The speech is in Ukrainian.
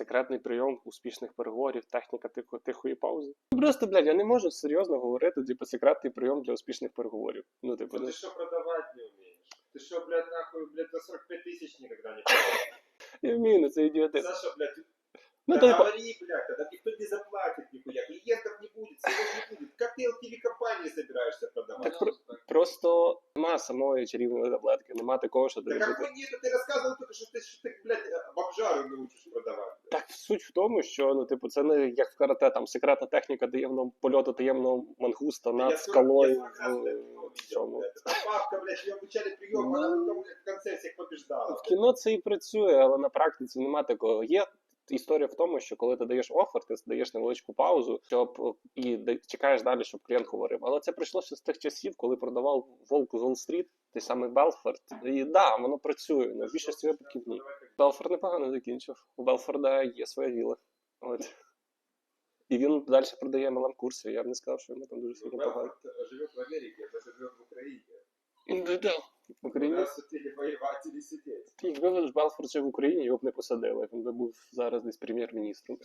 секретний прийом успішних переговорів, техніка тихо, тихої паузи. Просто, блядь, я не можу серйозно говорити, типу, секретний прийом для успішних переговорів. Ну, типу, Ну ну, ты что продавать не умеешь? Ты что, блядь, нахуй, блядь, на 45 тысяч никогда не продавал? я вмію, ну це ідіотизм. Саша, блядь, Ну, да типу, говори, блядь, тогда никто не заплатит нихуя, клиентов не будет, всего не будет. Как ты LTV-компании собираешься продавать? Так про- просто нема самої чарівної таблетки, нема такого, що Да ти. какой нет, ты рассказывал только, что ты, что ты блядь, в обжару научишь продавать. Так суть в тому, що ну, типу, це не як в карате, там секретна техніка таємного польоту таємного мангуста над Я скалою. я раз, в- блядь, в видел, цьому. блядь. Эта блядь, ее обучали прием, она в конце побіждала. В кіно це і працює, але на практиці нема такого. Є історія в тому, що коли ти даєш офер, ти даєш невеличку паузу, щоб і чекаєш далі, щоб клієнт говорив. Але це прийшло ще з тих часів, коли продавав Волк з Уолл-стріт, той самий Белфорд. І да, воно працює. На більшості випадків ні. Белфорд непогано закінчив. У Белфорда є своя віла. От. І він далі продає MLM курси. Я б не сказав, що йому там дуже сильно погано. Белфорд живет в Америке, это живет в Украине. Ну, да. В У нас или сидеть. Якби ж Белфорд в Україні, його б не посадили. Він би був зараз десь прем'єр-міністром.